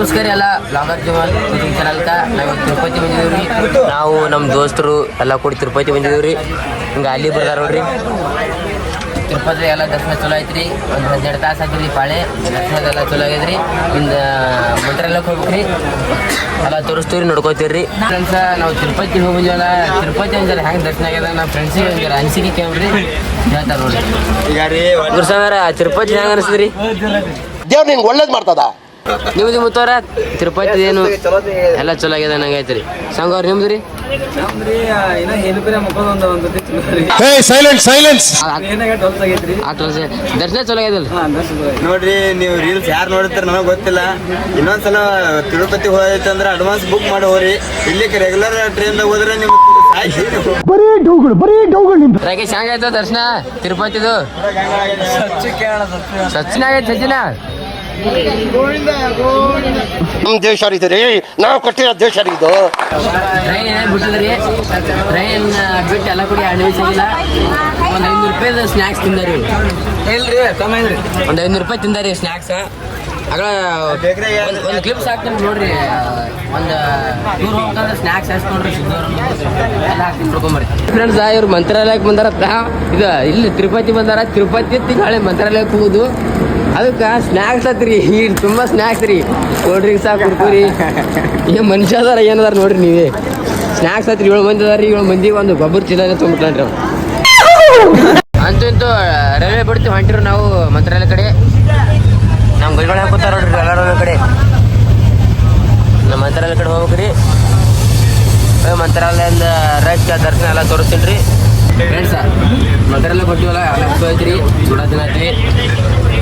ನಮಸ್ಕಾರ ಎಲ್ಲ blogger Jeevan YouTube ಚಾನಲ್ಕ ನಾವು ತಿರುಪತಿ ಬಂದಿದ್ದೀವಿ ನಾವು ನಮ್ಮ ದೋಸ್ತರು ಎಲ್ಲ ಕೂಡಿ ತಿರುಪತಿ ಬಂದಿದ್ದೀವಿ ರೀ. ಹಿಂಗೆ ಅಲ್ಲಿ ಬರ್ದಾರ ನೋಡ್ರಿ. ತಿರುಪತಿ ಎಲ್ಲ ದರ್ಶನ ಚಲೋ ಐತ್ರಿ. ಒಂದು ಹನ್ನೆರಡು ತಾಸು ಹಾಕಿದ್ರಿ ಪಾಳೆ. ದರ್ಶನದೆಲ್ಲ ಚಲೋ ಆಗೈತ್ರಿ ಇಂದ ಮಂತ್ರಾಲಯಕ್ಕೆ ಹೋಗ್ಬೇಕ್ರಿ. ಎಲ್ಲ ತೋರಿಸ್ತೀವಿ ನೋಡ್ಕೋತೀರಿ ಫ್ರೆಂಡ್ಸ ನಾವು ತಿರುಪತಿ ಹೋಗಿದ್ವಲ್ಲ ತಿರುಪತಿ ಒಂದ್ಸಲ ಹೆಂಗೆ ದರ್ಶನ ಆಗ್ಯದ ನಮ್ಮ ಫ್ರೆಂಡ್ಸಿಗೆ ಒಂದ್ಸಲ ಅನಿಸಿಕೆ ಕೇಳ್ರಿ. ಹೇಳ್ತಾರೆ ನೋಡ್ರಿ. ಈಗ ರೀ ತಿರುಪತಿ ಹೆಂಗೆ ಅನಿಸಿದ್ರಿ? ದೇವ್ರು ನಿಂಗೆ ಒಳ್ಳೇದು ಮಾಡ್ತದ. ನಿಮ್ದು ಮುತ್ತವ್ರ ತಿರುಪತಿ ಏನು? ಎಲ್ಲ ಚಲೋ ಆಗಿದೆ ನಂಗೆ ಐತ್ರಿ. ಸಂಗವ್ರ ನಿಮ್ದು ರೀ? ಹೇ ಸೈಲೆನ್ಸ್ ದರ್ಶನ ಚಲೋ ಆಗಿದೆ ನೋಡ್ರಿ ನೀವು ರೀಲ್ಸ್ ಯಾರು ನೋಡಿರ್ತಾರೆ ನನಗೆ ಗೊತ್ತಿಲ್ಲ. ಇನ್ನೊಂದ್ಸಲ ತಿರುಪತಿ ಹೋಯ್ತು ಅಂದ್ರೆ ಅಡ್ವಾನ್ಸ್ ಬುಕ್ ಮಾಡಿ ಹೋಗ್ರಿ. ಇಲ್ಲಿ ರೆಗ್ಯುಲರ್ ಟ್ರೈನ್ದಾಗ ಹೋದ್ರೆ ನಿಮ್ಗೆ ರಾಕೇಶ್ ಹೆಂಗಾಯ್ತು ದರ್ಶನ? ತಿರುಪತಿದು? ಸಚ್ಚಿನ ಆಗೈತೆ ಸಚ್ಚಿನ ನಮ್ಮ ದೇಶ ಇದು ರೀ ನಾವು ಕೊಟ್ಟಿರೋ ದೇಶ ರೀ ಇದು ಟ್ರೈನ್ ಏನೇನು ಬಿಟ್ಟಿದ್ರಿ ಟ್ರೈನ್ ಬಿಟ್ಟು ಎಲ್ಲ ಕೂಡಿ ಎರಡು ನಿಮಿಷ ಒಂದು ಐನೂರು ರೂಪಾಯಿ ಸ್ನಾಕ್ಸ್ ತಿಂದಾರಿ. ಇಲ್ರಿ ಕಮ್ಮಿ ಒಂದು ಐನೂರು ರೂಪಾಯಿ ತಿಂದಾರಿ ಸ್ನಾಕ್ಸ್ ಆಗ ಬೇಕ್ರಿ ಒಂದು ಕ್ಲಿಪ್ಸ್ ಹಾಕ್ತೀನಿ ನೋಡ್ರಿ. ಒಂದು ಟೂರ್ ಹೋಗ್ಬೇಕಂದ್ರೆ ಸ್ನ್ಯಾಕ್ಸ್ ಹಾಕ್ಸ್ಕೊಂಡ್ರಿ ಎಲ್ಲ ಹಾಕ್ತೀನಿ ನೋಡ್ಕೊಂಬರಿ ಫ್ರೆಂಡ್ಸ್ ಇವ್ರು ಮಂತ್ರಾಲಯಕ್ಕೆ ಬಂದಾರ ಇದು ಇಲ್ಲಿ ತಿರುಪತಿ ಬಂದಾರ. ತಿರುಪತಿ ತಿಂಗಳ ಮಂತ್ರಾಲಯಕ್ಕೆ ಹೋಗುದು. ಅದಕ್ಕೆ ಸ್ನ್ಯಾಕ್ಸ್ ಆತ್ರಿ ಈಗ ತುಂಬ ಸ್ನ್ಯಾಕ್ಸ್ ರೀ. ಕೋಲ್ಡ್ ಡ್ರಿಂಕ್ಸ್ ಹಾಕಿ ಕುಡ್ಕೋರಿ. ಏನು ಮನುಷ್ಯ ಅದಾರ ಏನದಾರ ನೋಡ್ರಿ ನೀವೇ. ಸ್ನ್ಯಾಕ್ಸ್ ಆತ್ರಿ ಏಳು ಮಂದಿ ಅದಾರ ಏಳು ಮಂದಿ ಒಂದು ಗೊಬ್ಬರ ಚೀಲನೇ ಅವ್ನು ಅಂತೂ ಇಂತೂ ರೈಲ್ವೆ ಬಿಡ್ತೀವಿ ಹೊಂಟಿರು ನಾವು ಮಂತ್ರಾಲಯ ಕಡೆ. ನಮ್ಮ ಗುಲ್ಗಳ ಕೂತಾರ ನೋಡ್ರಿ ಎಲ್ಲರೂ ಕಡೆ. ನಮ್ಮ ಮಂತ್ರಾಲಯ ಕಡೆ ಹೋಗ್ಬೇಕ್ರಿ. ರೀ ಮಂತ್ರಾಲಯದಿಂದ ರೈಟ್ ದರ್ಶನ ಎಲ್ಲ ತೋರಿಸ್ತೀನಿ ರೀ. ಫ್ರೆಂಡ್ಸ ಮಂತ್ರಾಲಯ ಕೊಟ್ಟಿವಲ್ಲ ಎಲ್ಲ ಐತ್ರಿ ದಿನ ಐತ್ರಿ ನೋಡ್ರಿ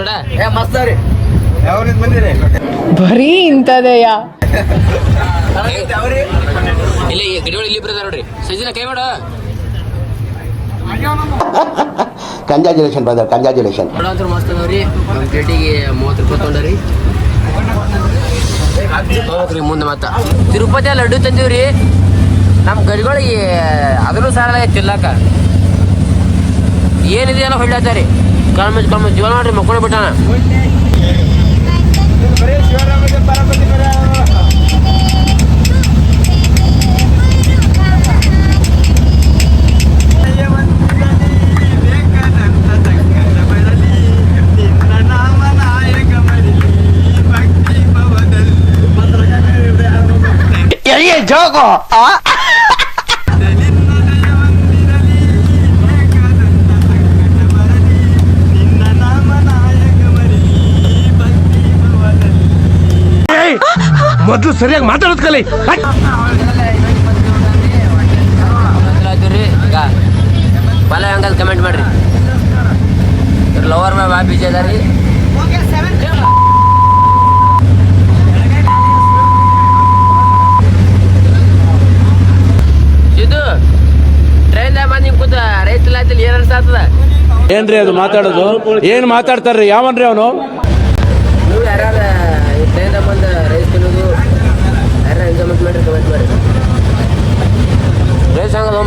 ಹೇಗೆ ಚೂಡ ಏ ಮಸ್ತ್ ರೀ ಯಾವ್ರಿಂದ ಬಂದಿರಿ? ಬರೀ ಇಂಥದಯ್ಯ ಇಲ್ಲ ಗಿಡಗಳು ಇಲ್ಲಿ ಬರ್ತಾರೆ ನೋಡ್ರಿ. ಸಜಿನ ಕೈ ಮಾಡು. ಕಂಜಾಜುಲೇಷನ್ ಬ್ರದರ್ ಕಂಜಾಜುಲೇಷನ್ ನೋಡಂತ್ರ ಮಸ್ತ್ ಅದಾವ್ರಿ. ನಮ್ಮ ಪ್ಲೇಟಿಗೆ ಮೂವತ್ತು ರೂಪಾಯಿ ತೊಗೊಂಡರಿ. ಹೋಗ್ರಿ ಮುಂದೆ ಮತ್ತ ತಿರುಪತಿ ಲಡ್ಡು ತಂದೀವ್ರಿ. ನಮ್ಮ ಗಡಿಗಳಿಗೆ ಅದನ್ನು ಸಾಲ ಏನಿದೆ ಏನಿದೆಯಲ್ಲ ಹೊಳ್ಳಾತಾರಿ. ಕಳ್ಮ ಕಳ್ಮ ಜೀವನ ಮಾಡ್ರಿ ಮಕ್ಕಳು ಬಿಟ್ಟಾನ ಜೋಗೋ ಮೊದಲು ಸರಿಯಾಗಿ ಮಾತಾಡೋದು ಕಲಿ. ಈಗ ಬಲ ಹಂಗಲ್ ಕಮೆಂಟ್ ಮಾಡ್ರಿ. ಲವರ್ ಮ್ಯಾಮ್ ಬಾ ಬೀಜ ಅದ ರೀ ಇದು ಟ್ರೈನ್ದಾಗ ಬಂದು ಹಿಂಗೆ ಕೂತ ರೈತಲ್ಲ ಆಯ್ತಿಲ್ಲ ಏನು ಅನ್ಸಾತದ ಏನ್ರಿ ಅದು ಮಾತಾಡೋದು? ಏನ್ ಮಾತಾಡ್ತಾರ್ರಿ? ಯಾವನ್ರಿ ಅವನು? ನೀವು ಯಾರ್ಯಾರ ಈ ಟ್ರೈನ್ದಾಗ ಬಂದು ರೈಸ್ ತಿನ್ನೋದು ಯಾರು ಎಂಜಾಯ್ಮೆಂಟ್ ಮಾಡ್ರಿ ಕಮೆಂಟ್ ಮಾಡ್ರಿ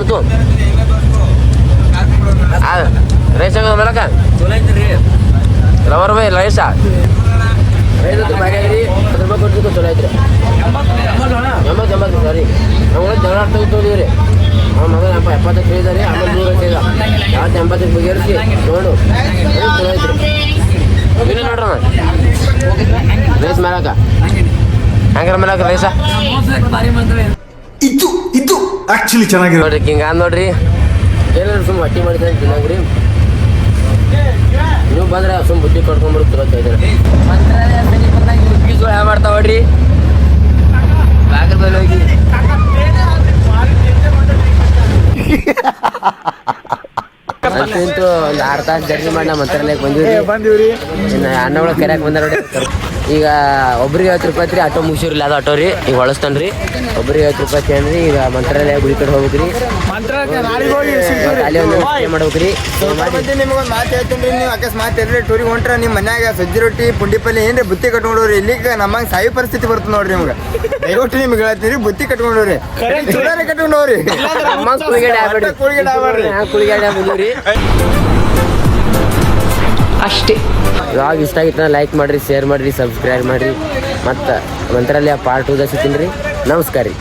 ಒಮ್ಮತು ರೈಸ್ ಚಲೋ ಐತ್ರಿ ಲವರ್ ಬೈ ರೈಸ ರೈಸ್ ಭಾರಿ ಐತ್ರಿ ಅದ್ರ ಬಗ್ಗೆ ಕೊಟ್ಟಿದ್ದು ಚಲೋ ಐತ್ರಿ ಎಂಬತ್ತು ಎಂಬತ್ತು ಸಾರಿ ನಾವು ಜಗಳ ಆಡ್ತಾ ತೊಗೊಂಡಿವ್ರಿ ಅವ್ನ ಮಗ ಎಪ್ಪ ಎಪ್ಪತ್ತಕ್ಕೆ ಹೇಳಿದಾರೆ ಆಮೇಲೆ ನೂರ ಹೇಳಿದ ಯಾವತ್ತು ಎಂಬತ್ತಕ್ಕೆ ನೋಡು ಚಲೋ ಐತ್ರಿ ಇನ್ನೂ ನೋಡ್ರಣ ರೈಸ್ ಮೇಲಕ ಹಂಗಾರ ಮೇಲಕ ರೈಸ ಆಕ್ಚುಲಿ ಚೆನ್ನಾಗಿರೋ ನೋಡ್ರಿ ಹಿಂಗ ನೋಡ್ರಿ. ಏನಾದ್ರು ಸುಮ್ಮ ಹಟ್ಟಿ ಮಾಡಿದ್ರೆ ತಿನ್ನಂಗ್ರಿ ನೀವು ಬಂದ್ರೆ ಸುಮ್ ಬುದ್ಧಿ ಕಟ್ಕೊಂಡ್ಬಿಡು ಚಲೋ ಇದ್ದಾರೆ. ಫೀಸ್ಗಳು ಯಾವ ಮಾಡ್ತಾವ ನೋಡ್ರಿ ಬಾಗಿಲು ಬಲ್ಲಿ ಹೋಗಿ ಒಂದು ಆರು ತಾಸು ಜರ್ನಿ ಮಾಡಿ ನಮ್ಮ ಮಂತ್ರಾಲಯಕ್ಕೆ ಬಂದಿವ್ರಿ. ಬಂದಿವ್ರಿ ಇನ್ನು ಅಣ್ಣಗಳು ಕೆರೆಯಾಗ ಬಂದಾರ ನೋಡಿ ಈಗ ಒಬ್ರಿಗೆ ಐವತ್ತು ರೂಪಾಯಿ ಐತ್ರಿ ಆಟೋ ಮುಗಿಸಿರ್ಲಿ ಅದು ಆಟೋ ರೀ. ಈಗ ಹೊಳಸ್ತಾನೆ ರೀ. ಒಬ್ರಿಗೆ ಐವತ್ತು ರೂಪಾಯಿ ಐತಿ ಈಗ ಮಂತ್ರಾಲಯ ಗುಡಿ ಕಡೆ ಹೋಗ್ಬೇಕ್ರಿ ಮಂತ್ರಾಲಯಕ್ಕೆ ನಾಳೆಗೆ ಹೋಗಿ ಅಲ್ಲಿ ಒಂದು ಸ್ಟೇ ಮಾಡ್ಬೇಕ್ರಿ ಮತ್ತೆ ನಿಮ್ಗೊಂದು ಮಾತು ಹೇಳ್ತೀನಿ ನೀವು ಅಕಸ್ಮಾತ್ ಎಲ್ಲೇ ಟೂರಿಗೆ ಹೊಂಟ್ರೆ ನಿಮ್ಮ ಮನ್ಯಾಗ ಸಜ್ಜಿ ರೊಟ್ಟಿ ಪುಂಡಿ ಪಲ್ಯ ಏನ್ರಿ ಬುತ್ತಿ ಕಟ್ಕೊಂಡವ್ರಿ ಇಲ್ಲಿಗೆ ನಮ್ಮಂಗೆ ಸಾಯಿ ಪರಿಸ್ಥಿತಿ ಬರ್ತದೆ ನೋಡ್ರಿ ನಿಮ್ಗೆ. ದಯವಿಟ್ಟು ನಿಮ್ಗೆ ಹೇಳ್ತೀನಿ ಬುತ್ತಿ ಕಟ್ಕೊಂಡವ್ರಿ ಕಟ್ಕೊಂಡ್ರಿ ಕಟ್ಕೊಂಡವ್ರಿ ಬಂದಿವ್ರಿ ಅಷ್ಟೇ. ಇವಾಗ ಇಷ್ಟ ಆಗಿತ್ತು ಲೈಕ್ ಮಾಡಿರಿ ಶೇರ್ ಮಾಡಿರಿ ಸಬ್ಸ್ಕ್ರೈಬ್ ಮಾಡಿರಿ. ಮತ್ತು ಆ ಪಾರ್ಟ್ ಟೂದ ಸಿಗ್ತೀನಿ ರೀ. ನಮಸ್ಕಾರ ರೀ.